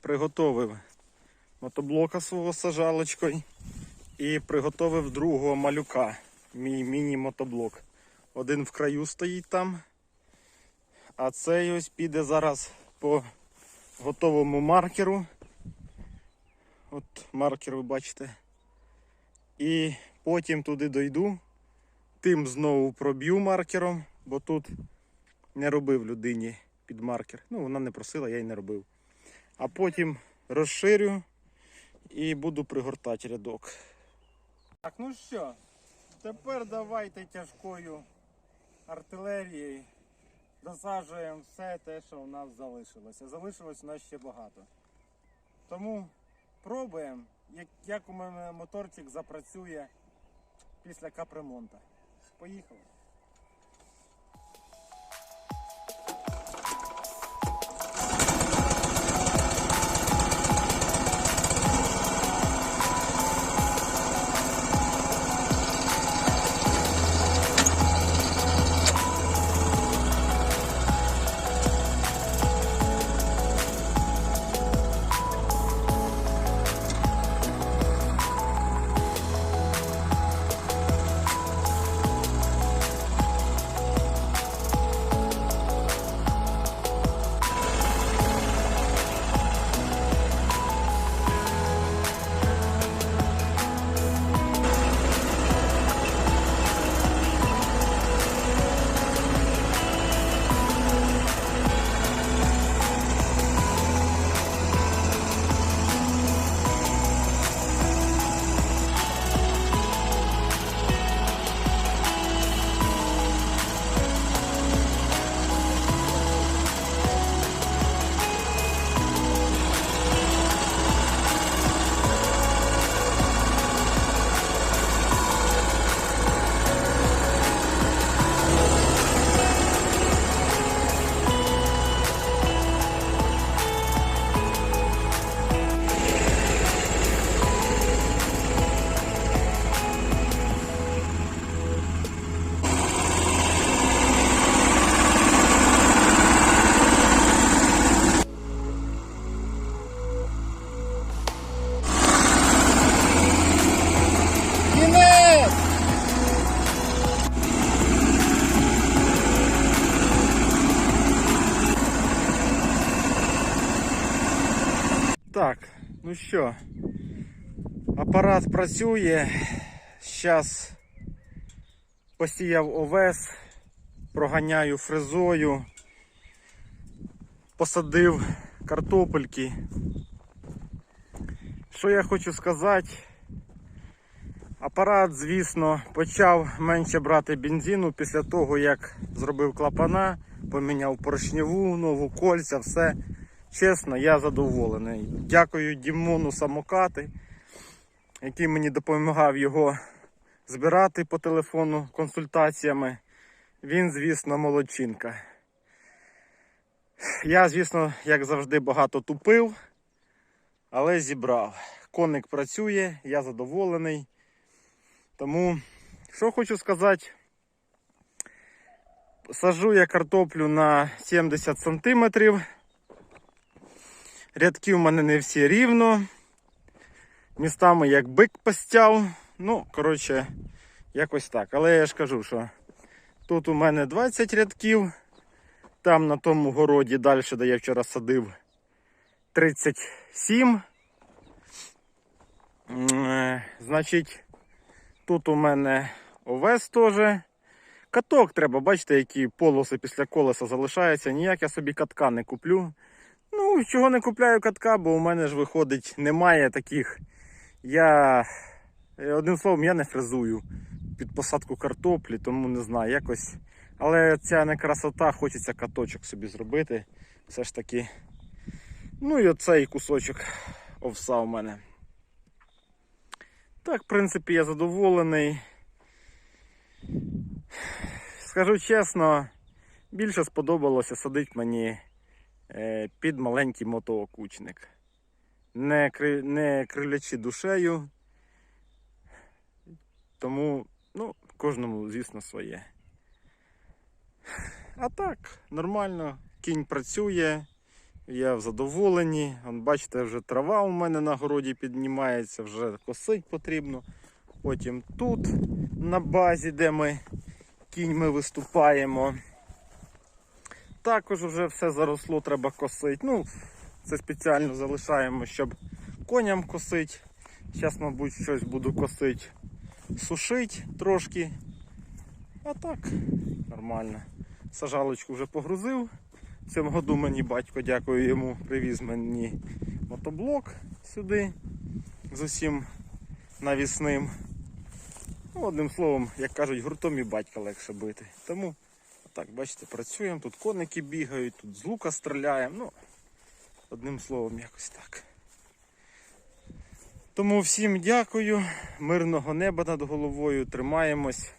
приготовив мотоблока свого сажалочкою і приготовив другого малюка, мій міні-мотоблок. Один в краю стоїть там, а цей ось піде зараз по готовому маркеру. От маркер ви бачите. І потім туди дойду, тим знову проб'ю маркером, бо тут не робив людині під маркер. Ну, вона не просила, я й не робив. А потім розширю і буду пригортати рядок. Так, ну що, тепер давайте тяжкою артилерією досаджуємо все те, що у нас залишилося. Залишилось у нас ще багато. Тому пробуємо, як, як у мене моторчик запрацює після капремонту. Поїхали. Так, ну що, апарат працює. Зараз посіяв овес, проганяю фрезою, посадив картопельки. Що я хочу сказати? Апарат, звісно, почав менше брати бензину після того, як зробив клапана, поміняв поршневу, нову кольця, все. Чесно, я задоволений. Дякую Дімону Самокати, який мені допомагав його збирати по телефону консультаціями. Він, звісно, молодчинка. Я, звісно, як завжди, багато тупив, але зібрав. Коник працює, я задоволений. Тому, що хочу сказати, сажу я картоплю на 70 сантиметрів. Рядки в мене не всі рівно. Містами як бик постяв. Ну, коротше, якось так. Але я ж кажу, що тут у мене 20 рядків. Там на тому городі далі, де я вчора садив, 37. Е, Значить, Тут у мене овес теж. Каток треба, бачите, які полоси після колеса залишаються. Ніяк я собі катка не куплю. Ну, чого не купляю катка, бо у мене ж виходить, немає таких. Я, е, одним словом, я не фрезую під посадку картоплі, тому не знаю, якось. Але ця не красота, хочеться каточок собі зробити. Все ж таки. Ну і оцей кусочок овса у мене. Так, в принципі, я задоволений. Скажу чесно, більше сподобалося садити мені під маленький мотоокучник. Не, кри, не крилячи душею. Тому, ну, кожному, звісно, своє. А так, нормально, кінь працює, Я в задоволенні. Вон, бачите, вже трава у мене на городі піднімається, вже косить потрібно. Потім тут на базі, де ми кіньми виступаємо. Також вже все заросло, треба косити. Ну, це спеціально залишаємо, щоб коням косити. Зараз, мабуть, щось буду косити, сушити трошки. А так, нормально. Сажалочку вже погрузив. В цьому году мені батько, дякую йому, привіз мені мотоблок сюди з усім навісним. Ну, одним словом, як кажуть, гуртом і батька легше бити. Тому так, бачите, працюємо, тут коники бігають, тут з лука стріляємо. Ну, одним словом, якось так. Тому всім дякую, мирного неба над головою, тримаємось.